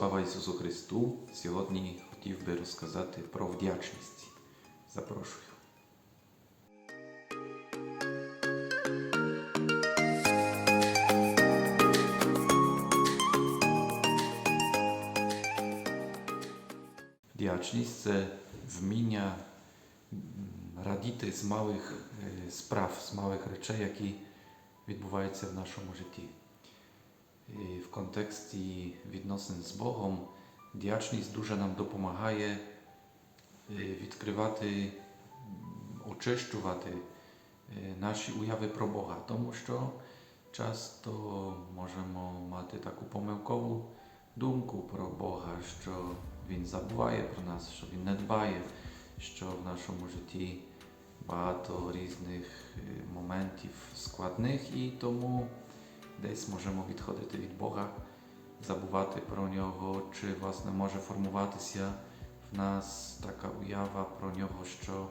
Слава Ісусу Христу! Сьогодні хотів би розказати про вдячність. Запрошую. Вдячність це вміння радіти з малих е, справ, з малих речей, які відбуваються в нашому житті. В контексті відносин з Богом вдячність дуже нам допомагає е, відкривати, очищувати е, наші уяви про Бога, тому що часто можемо мати таку помилкову думку про Бога, що Він забуває про нас, що Він не дбає, що в нашому житті багато різних е, моментів складних. І тому десь можемо відходити від Бога, забувати про нього, чи власне може формуватися в нас така уява про нього, що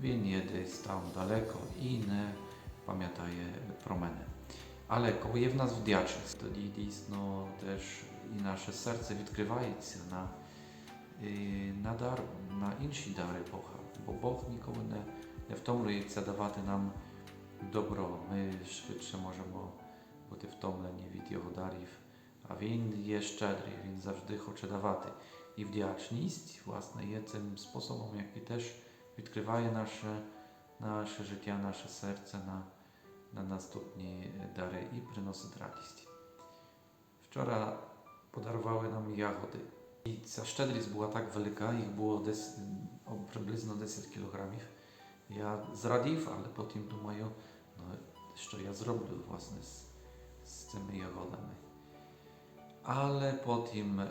він є десь там далеко і не пам'ятає про мене. Але коли є в нас вдячність, тоді дійсно теж і наше серце відкривається на, е, на дар, на інші дари Бога. Бо Бог ніколи не, не втомлюється давати нам добро. Ми швидше можемо бути втомлені від Його дарів. А Він є щедрий, Він завжди хоче давати. І вдячність, власне, є цим способом, який теж відкриває наше, наше життя, наше серце на, на наступні дари і приносить радість. Вчора подарували нам ягоди. І ця щедрість була так велика, їх було десь м, о, приблизно 10 кілограмів. Я зрадів, але потім думаю, ну, що я зроблю власне з цими ягодами. Але потім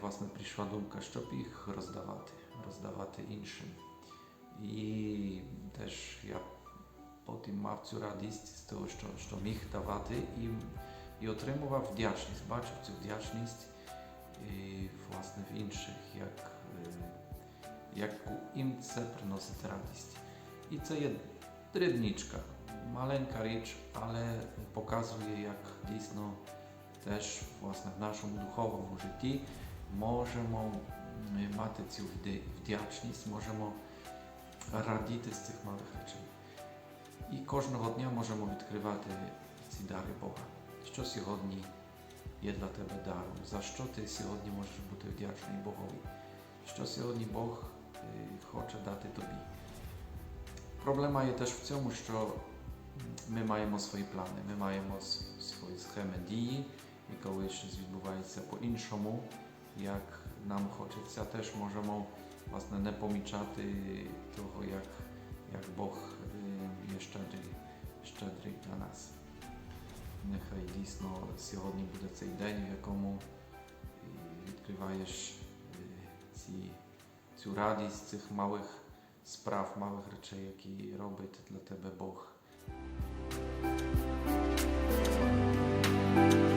власне прийшла думка, щоб їх роздавати, роздавати іншим. І теж я потім мав цю радість з того, що, що міг давати і, і отримував вдячність, бачив цю вдячність і, власне в інших, як, як їм це приносить радість. І це є дрібничка, маленька річ, але показує, як дійсно теж власне в нашому духовному житті можемо мати цю вдячність, можемо радіти з цих малих речей. І кожного дня можемо відкривати ці дари Бога. Що сьогодні є для тебе даром? За що ти сьогодні можеш бути вдячний Богові? Що сьогодні Бог е, хоче дати тобі? Проблема є теж в цьому, що ми маємо свої плани, ми маємо свої схеми дії, і коли щось відбувається по-іншому, як нам хочеться, теж можемо власне не помічати того, як, як Бог е, є щедрий, щедрий для нас. Нехай дійсно сьогодні буде цей день, в якому е, відкриваєш е, ці, цю радість цих малих справ, малих речей, які робить для тебе Бог. Thank you.